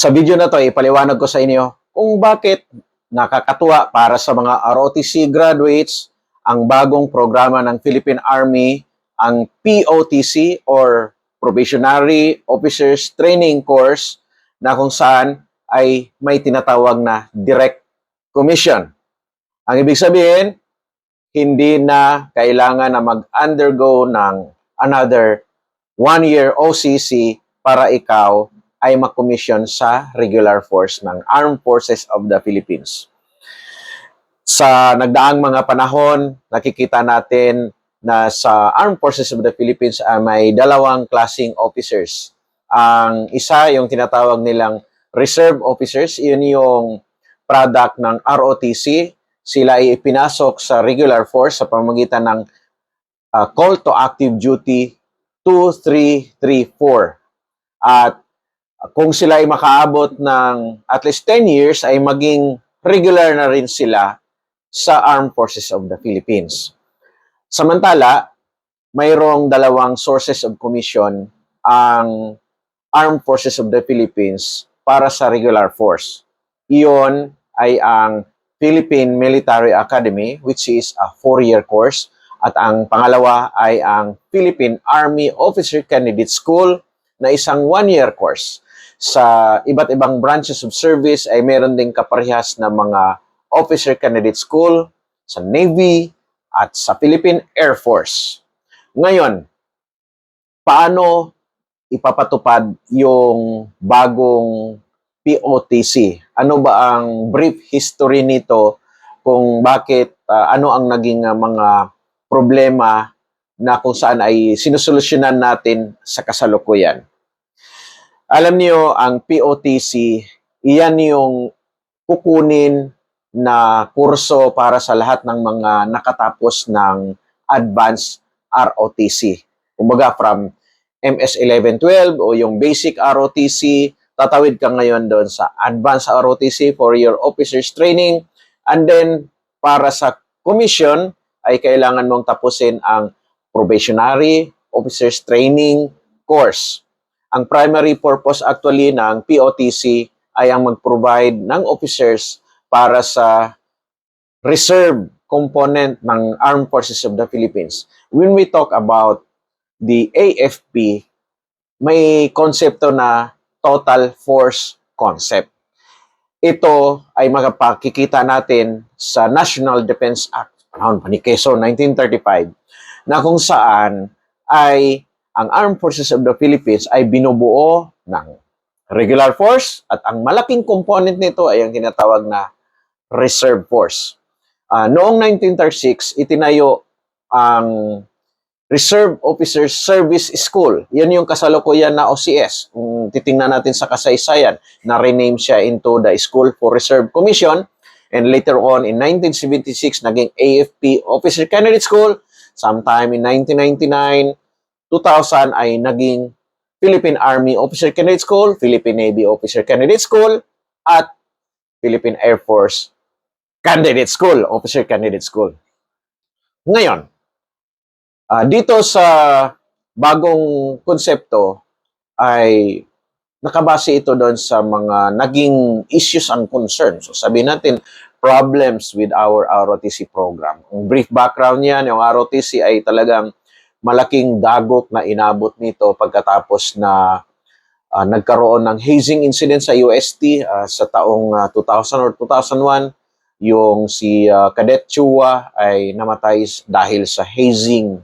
Sa video na to, ipaliwanag ko sa inyo kung bakit nakakatuwa para sa mga ROTC graduates ang bagong programa ng Philippine Army, ang POTC or Probationary Officers Training Course na kung saan ay may tinatawag na direct commission. Ang ibig sabihin, hindi na kailangan na mag-undergo ng another one-year OCC para ikaw ay makomisyon sa regular force ng Armed Forces of the Philippines. Sa nagdaang mga panahon, nakikita natin na sa Armed Forces of the Philippines ay may dalawang klasing officers. Ang isa, yung tinatawag nilang reserve officers, yun yung product ng ROTC. Sila ay ipinasok sa regular force sa pamamagitan ng uh, call to active duty 2334. At kung sila ay makaabot ng at least 10 years, ay maging regular na rin sila sa Armed Forces of the Philippines. Samantala, mayroong dalawang sources of commission ang Armed Forces of the Philippines para sa regular force. Iyon ay ang Philippine Military Academy, which is a four-year course. At ang pangalawa ay ang Philippine Army Officer Candidate School na isang one-year course. Sa iba't ibang branches of service ay meron ding kaparehas na mga Officer Candidate School sa Navy at sa Philippine Air Force. Ngayon, paano ipapatupad yung bagong POTC? Ano ba ang brief history nito kung bakit uh, ano ang naging uh, mga problema na kung saan ay sinusolusyonan natin sa kasalukuyan. Alam niyo, ang POTC, iyan yung kukunin na kurso para sa lahat ng mga nakatapos ng advanced ROTC. Kumbaga from MS 1112 o yung basic ROTC, tatawid ka ngayon doon sa advanced ROTC for your officer's training. And then, para sa commission, ay kailangan mong tapusin ang probationary officers training course. Ang primary purpose actually ng POTC ay ang mag-provide ng officers para sa reserve component ng Armed Forces of the Philippines. When we talk about the AFP, may konsepto na total force concept. Ito ay magpakikita natin sa National Defense Act panahon pa ni Quezon, 1935, na kung saan ay ang Armed Forces of the Philippines ay binubuo ng regular force at ang malaking component nito ay ang tinatawag na reserve force. Uh, noong 1936, itinayo ang Reserve Officers Service School. Yan yung kasalukuyan na OCS. Kung titingnan natin sa kasaysayan, na-rename siya into the School for Reserve Commission And later on, in 1976, naging AFP Officer Candidate School. Sometime in 1999, 2000 ay naging Philippine Army Officer Candidate School, Philippine Navy Officer Candidate School, at Philippine Air Force Candidate School, Officer Candidate School. Ngayon, uh, dito sa bagong konsepto ay nakabase ito doon sa mga naging issues and concerns. So sabihin natin, problems with our ROTC program. Ang brief background niyan, yung ROTC ay talagang malaking dagok na inabot nito pagkatapos na uh, nagkaroon ng hazing incident sa UST uh, sa taong uh, 2000 or 2001. Yung si uh, Cadet Chua ay namatay dahil sa hazing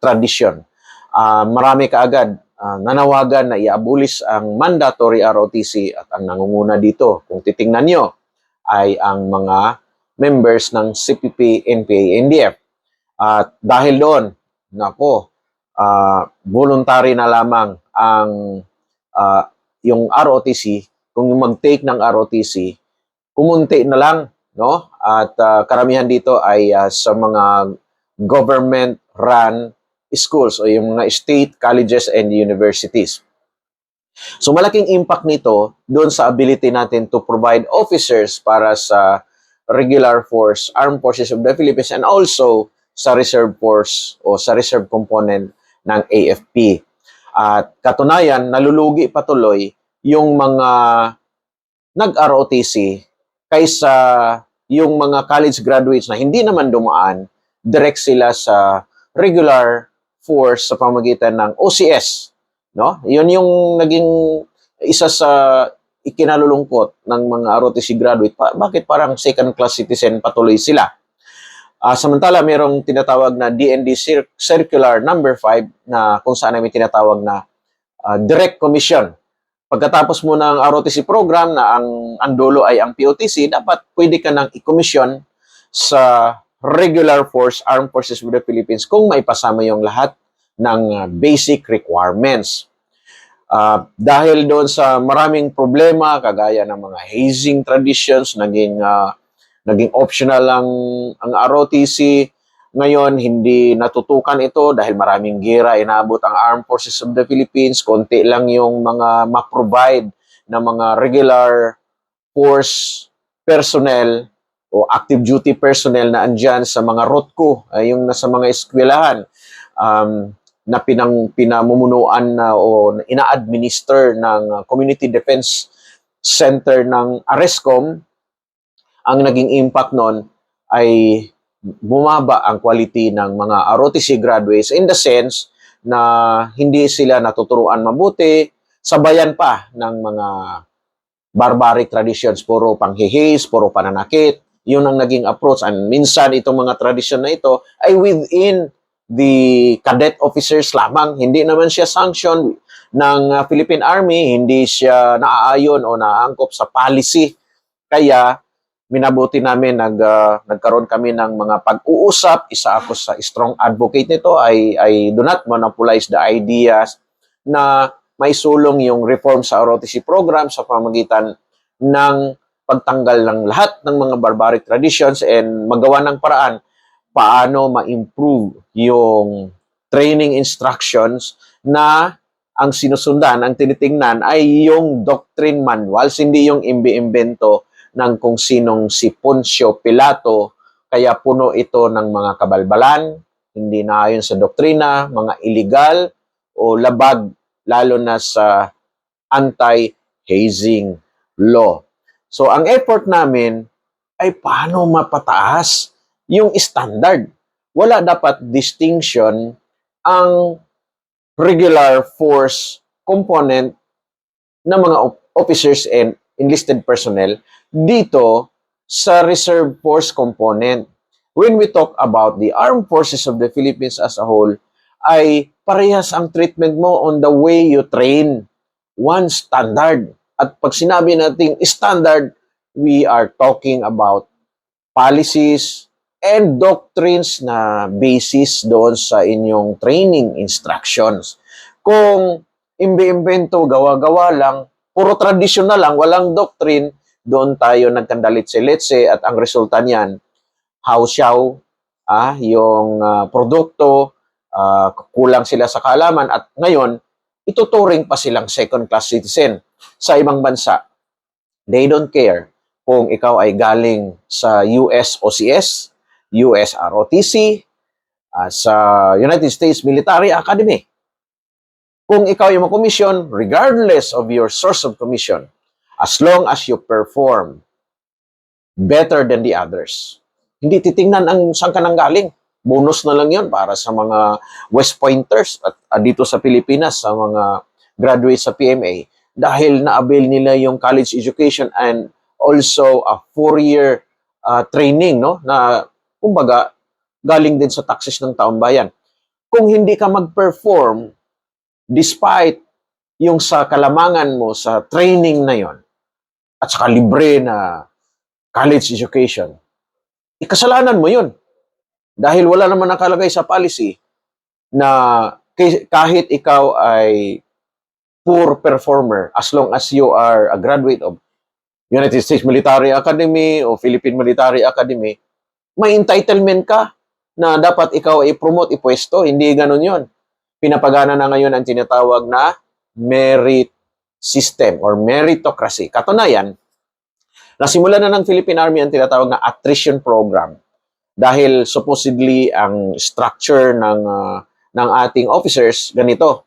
tradition. Uh, marami kaagad uh, nanawagan na iabulis ang mandatory ROTC at ang nangunguna dito, kung titingnan nyo, ay ang mga members ng CPP, NPA, NDF. At dahil doon, nako, uh, voluntary na lamang ang uh, yung ROTC, kung yung mag-take ng ROTC, kumunti na lang, no? At uh, karamihan dito ay uh, sa mga government-run schools o yung mga state colleges and universities. So malaking impact nito doon sa ability natin to provide officers para sa regular force, armed forces of the Philippines and also sa reserve force o sa reserve component ng AFP. At katunayan, nalulugi patuloy yung mga nag-ROTC kaysa yung mga college graduates na hindi naman dumaan, direct sila sa regular force sa pamagitan ng OCS. No? Yun yung naging isa sa ikinalulungkot ng mga ROTC graduate. Pa- bakit parang second class citizen patuloy sila? Ah, samantala, mayroong tinatawag na DND Cir- Circular number 5 na kung saan may tinatawag na ah, direct commission. Pagkatapos mo ng ROTC program na ang ang dulo ay ang POTC, dapat pwede ka nang i-commission sa regular force, Armed Forces of the Philippines kung maipasama yung lahat ng ah, basic requirements. Ah, dahil doon sa maraming problema, kagaya ng mga hazing traditions, naging ah, naging optional ang ang ROTC. Ngayon, hindi natutukan ito dahil maraming gira inaabot ang Armed Forces of the Philippines. Konti lang yung mga ma-provide ng mga regular force personnel o active duty personnel na andyan sa mga ROTCO, ay yung nasa mga eskwelahan um, na pinang, pinamumunuan na o ina-administer ng Community Defense Center ng ARESCOM, ang naging impact nun ay bumaba ang quality ng mga ROTC graduates in the sense na hindi sila natuturuan mabuti, sabayan pa ng mga barbaric traditions, puro panghihis, puro pananakit, yun ang naging approach. And minsan itong mga tradisyon na ito ay within the cadet officers lamang. Hindi naman siya sanctioned ng uh, Philippine Army, hindi siya naaayon o naangkop sa policy. Kaya minabuti namin nag uh, nagkaroon kami ng mga pag-uusap. Isa ako sa strong advocate nito. I I do not monopolize the ideas na may sulong yung reform sa ROTC program sa pamagitan ng pagtanggal ng lahat ng mga barbaric traditions and magawa ng paraan paano ma-improve yung training instructions na ang sinusundan, ang tinitingnan ay yung doctrine manuals, hindi yung imbi-imbento ng kung sinong si Poncio Pilato, kaya puno ito ng mga kabalbalan, hindi na ayon sa doktrina, mga illegal o labag, lalo na sa anti-hazing law. So, ang effort namin ay paano mapataas yung standard. Wala dapat distinction ang regular force component ng mga officers and enlisted personnel dito sa reserve force component. When we talk about the armed forces of the Philippines as a whole, ay parehas ang treatment mo on the way you train. One standard. At pag sinabi nating standard, we are talking about policies and doctrines na basis doon sa inyong training instructions. Kung imbe-imbento, gawa-gawa lang, puro traditional lang, walang doctrine, doon tayo nagkandalit-siletse at ang resulta niyan, hausyaw, ah, yung ah, produkto, ah, kulang sila sa kaalaman at ngayon, ituturing pa silang second-class citizen sa ibang bansa. They don't care kung ikaw ay galing sa US OCS, US ROTC, ah, sa United States Military Academy. Kung ikaw ay makomisyon, regardless of your source of commission, as long as you perform better than the others. Hindi titingnan ang saan ka nang galing. Bonus na lang yon para sa mga West Pointers at ah, dito sa Pilipinas, sa mga graduates sa PMA. Dahil na-avail nila yung college education and also a four-year ah, training, no? Na, kumbaga, galing din sa taxes ng taong bayan. Kung hindi ka mag-perform, despite yung sa kalamangan mo sa training na yon at saka libre na college education, ikasalanan mo yun. Dahil wala naman nakalagay sa policy na kahit ikaw ay poor performer as long as you are a graduate of United States Military Academy o Philippine Military Academy, may entitlement ka na dapat ikaw ay promote ipwesto. Hindi ganun yon. Pinapagana na ngayon ang tinatawag na merit system or meritocracy. Katunayan, nasimula na ng Philippine Army ang tinatawag na attrition program dahil supposedly ang structure ng ah, ng ating officers ganito.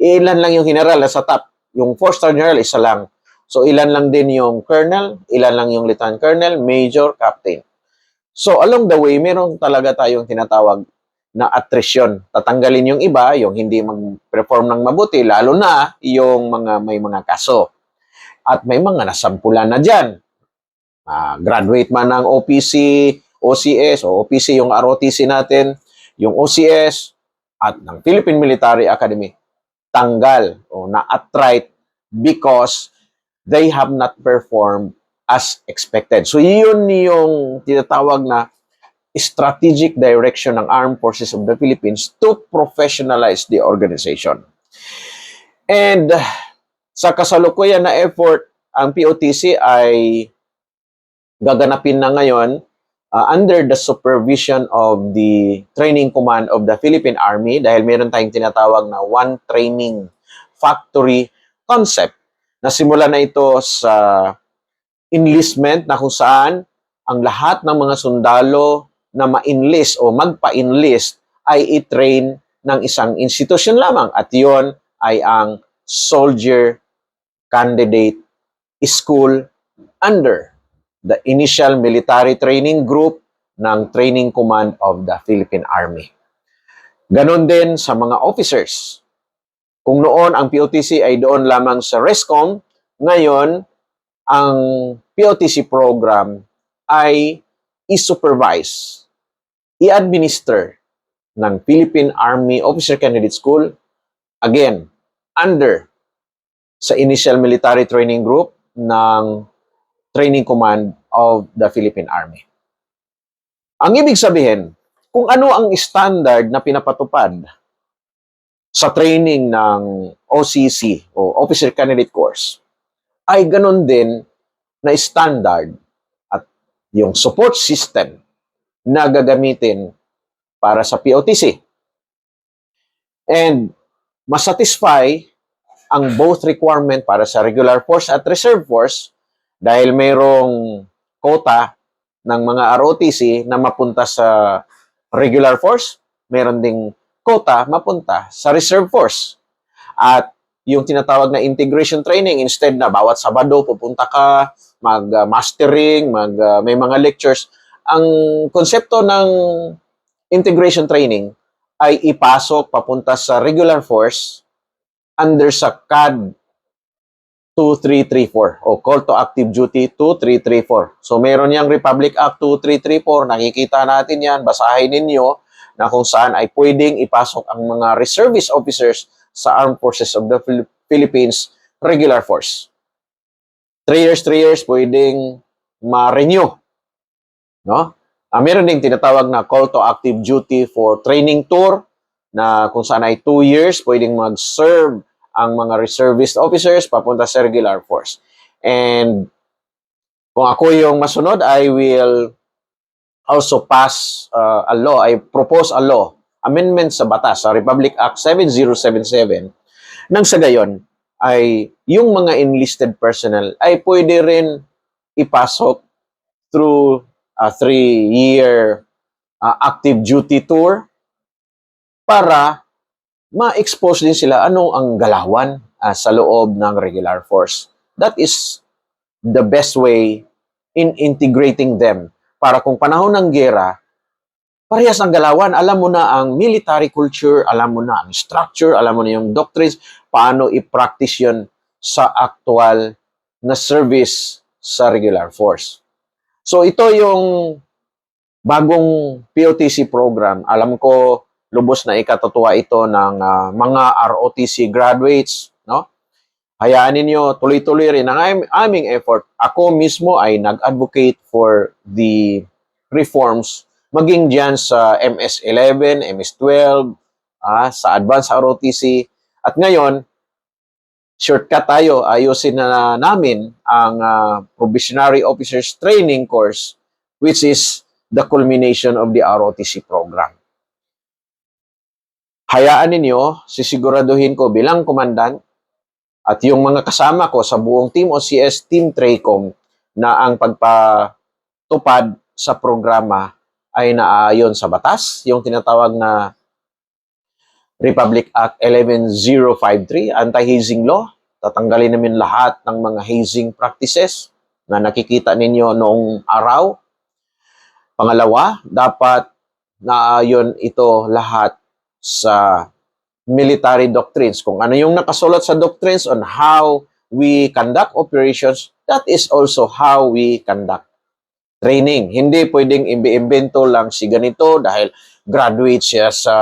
Ilan lang yung general nasa top. Yung four-star general isa lang. So ilan lang din yung colonel, ilan lang yung lieutenant colonel, major, captain. So along the way, meron talaga tayong tinatawag na attrition. Tatanggalin yung iba, yung hindi mag-perform ng mabuti, lalo na yung mga may mga kaso. At may mga nasampulan na dyan. Ah, graduate man ng OPC, OCS, o OPC yung ROTC natin, yung OCS, at ng Philippine Military Academy, tanggal o na-attrite because they have not performed as expected. So, yun yung tinatawag na strategic direction ng Armed Forces of the Philippines to professionalize the organization. And sa kasalukuyan na effort, ang POTC ay gaganapin na ngayon uh, under the supervision of the training command of the Philippine Army dahil meron tayong tinatawag na one training factory concept na simula na ito sa enlistment na kung saan ang lahat ng mga sundalo na ma-enlist o magpa-enlist ay i-train ng isang institusyon lamang at yon ay ang Soldier Candidate School under the initial military training group ng Training Command of the Philippine Army. Ganon din sa mga officers. Kung noon ang POTC ay doon lamang sa RESCOM, ngayon ang POTC program ay i-supervise, i-administer ng Philippine Army Officer Candidate School, again, under sa initial military training group ng Training Command of the Philippine Army. Ang ibig sabihin, kung ano ang standard na pinapatupad sa training ng OCC o Officer Candidate Course, ay ganun din na standard yung support system na gagamitin para sa POTC. And masatisfy ang both requirement para sa regular force at reserve force dahil mayroong quota ng mga ROTC na mapunta sa regular force, meron ding quota mapunta sa reserve force. At yung tinatawag na integration training, instead na bawat Sabado pupunta ka, mag-mastering, mag, uh, may mga lectures, ang konsepto ng integration training ay ipasok papunta sa regular force under sa CAD 2334 o Call to Active Duty 2334. So meron yang Republic Act 2334, nakikita natin yan, basahin ninyo na kung saan ay pwedeng ipasok ang mga reservist officers sa Armed Forces of the Phil- Philippines Regular Force. 3 years, 3 years, pwedeng ma-renew. No? Ah, meron ding tinatawag na Call to Active Duty for Training Tour na kung saan ay 2 years, pwedeng mag-serve ang mga reservist officers papunta sa regular force. And kung ako yung masunod, I will also pass uh, a law, I propose a law, amendment sa batas, sa Republic Act 7077, nang sa gayon ay yung mga enlisted personnel ay pwede rin ipasok through a three-year uh, active duty tour para ma-expose din sila ano ang galawan uh, sa loob ng regular force. That is the best way in integrating them para kung panahon ng gera, parehas ang galawan, alam mo na ang military culture, alam mo na ang structure, alam mo na yung doctrines, paano i-practice yun sa actual na service sa regular force. So ito yung bagong POTC program. Alam ko lubos na ikatutuwa ito ng uh, mga ROTC graduates, no? Hayaan ninyo, tuloy-tuloy rin ang aming effort. Ako mismo ay nag-advocate for the reforms maging diyan sa MS-11, MS-12, ah, sa Advanced ROTC. At ngayon, shortcut tayo, ayusin na namin ang uh, Probationary Officers Training Course which is the culmination of the ROTC program hayaan ninyo, sisiguraduhin ko bilang komandan at yung mga kasama ko sa buong Team OCS, Team Tracom na ang pagpatupad sa programa ay naaayon sa batas, yung tinatawag na Republic Act 11053, Anti-Hazing Law, tatanggalin namin lahat ng mga hazing practices na nakikita ninyo noong araw. Pangalawa, dapat naayon ito lahat sa military doctrines. Kung ano yung nakasulat sa doctrines on how we conduct operations, that is also how we conduct training. Hindi pwedeng imbi-imbento lang si ganito dahil graduate siya sa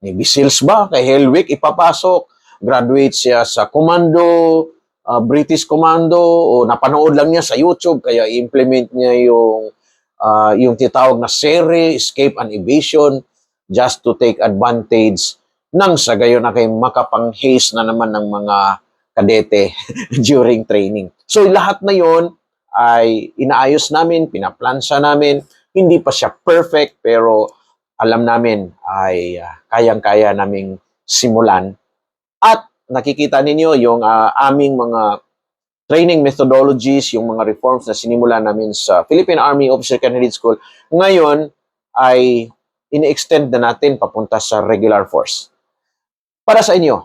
Navy SEALs ba? Kay Helwick ipapasok. Graduate siya sa Commando, uh, British Commando, o napanood lang niya sa YouTube, kaya i-implement niya yung uh, yung titawag na SERE, Escape and Evasion, just to take advantage nang sa gayon na kay makapang-haze na naman ng mga kadete during training. So lahat na yon ay inaayos namin, pinaplansa namin, hindi pa siya perfect pero alam namin ay ah, kayang-kaya naming simulan. At nakikita ninyo yung ah, aming mga training methodologies, yung mga reforms na sinimula namin sa Philippine Army Officer Candidate School, ngayon ay ini-extend na natin papunta sa regular force. Para sa inyo,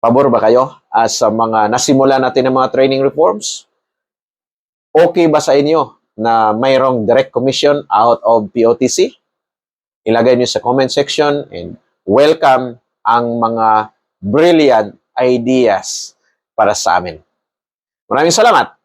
pabor ba kayo ah, sa mga nasimula natin ng mga training reforms? Okay ba sa inyo na mayroong direct commission out of POTC? Ilagay niyo sa comment section and welcome ang mga brilliant ideas para sa amin. Maraming salamat.